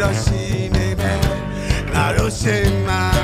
တော့ရှိနေမယ်ငါတို့ရှိမှာ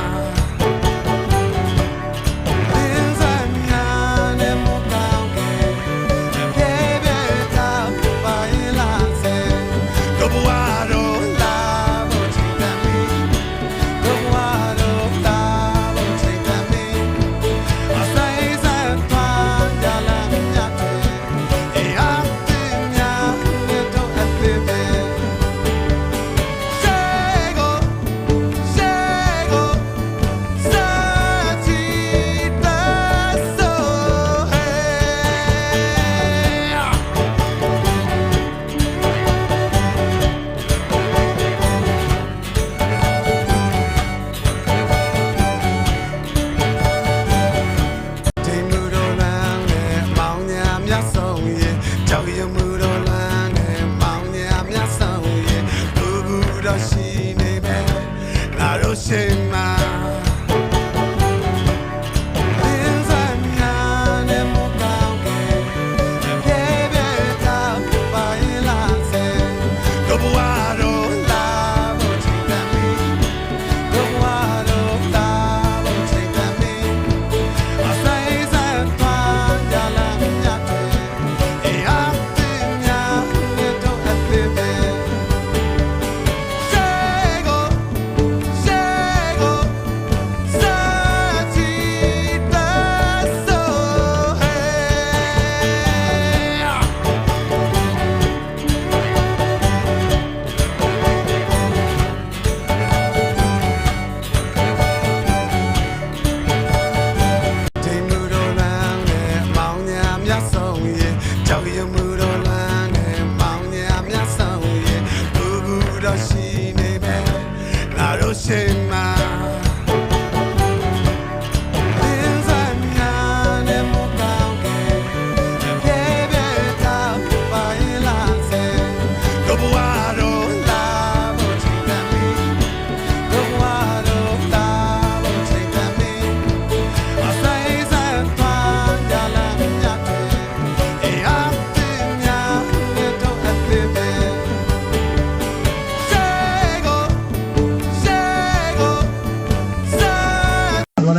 ငါ ဘူတော်ရှိနေပဲငါတို့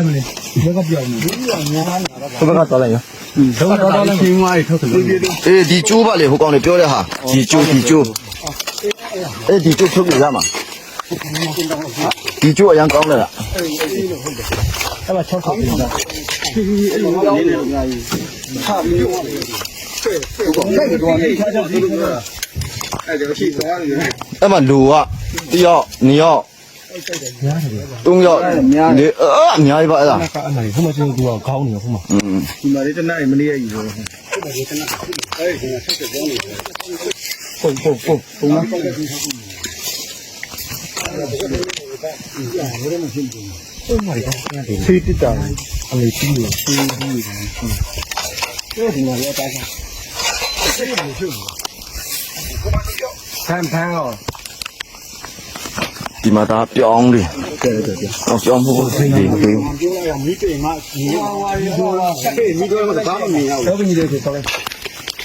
လိုက်မလဲဘက်ကပြောင်းနေဘယ်ဘက်ကသွားလိုက်ရောတော့တော့တော့ချင်းဝါးရီထုတ်တယ်အေးဒီကျိုးပါလေဟိုကောင်တွေပြောတဲ့ဟာဒီကျိုးဒီကျိုးအေးဒီကျိုးထုတ်ပြရမှာဒီကျိုးအရင်ကောင်းတယ်လားအဲ့မှာ6ဆောက်ပြင်တာအဲ့လိုပြောင်းနေတယ်အများကြီးဟာပြီးတော့တော့နေချာချာပြီးတော့အဲ့ဒါရှိသွားတယ်အဲ့မှာလူကတယောက်နှစ်ယောက် သုံးယောက်လေအာအများကြီးပါအဲ့ဒါကအမှန်ဟိုမှာကျွန်တော်ကခေါင်းနေဟိုမှာอืมဒီမှာလေးတနက်မနေ့ရည်လို့ပုံပုံပုံပုံနာစီတတာအမေကြီးလို့စီးပြီးတယ်ဒီမှာလည်းတားဆန်းဖန်ဖန်ရော ဒီမှာဒါပြောင်းတယ်ကဲကဲကဲတော့ပြောင်းဖို့ဒီဒီပြောလိုက်ရမိတေမညီဝါရီဟောလာဟေးမိတော့ဘာမှမမြင်ရဘူးတော့ဘယ်နည်းလဲဆိုတော့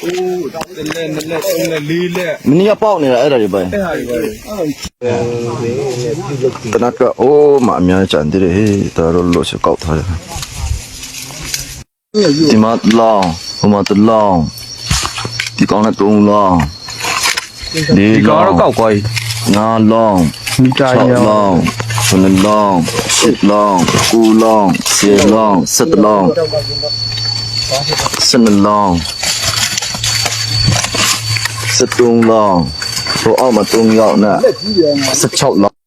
အိုးတလဲနလဲသုံးလဲလေးလဲမင်းကပေါက်နေတာအဲ့ဒါတွေပဲအဲ့ဟာတွေပဲအဲ့တနက်ကအိုးမအများကြီးကြံသေးတယ်ဟေးတော်တော်လို့ချက်ကောက်ထားတယ်ဒီမှာလောင်းဟိုမှာတလောင်းဒီကောင်နဲ့သုံးလောင်းဒီကောင်တော့ကောက်သွားပြီငါလောင်း မိတာရောင်းဆယ်လောင်းရှစ်လောင်းကူလောင်းဆယ်လောင်းဆက်လောင်းဆယ်လောင်းဆက်တုံးလောင်းဟိုအောက်မှာတုံးရောက်နဲ့16လောင်း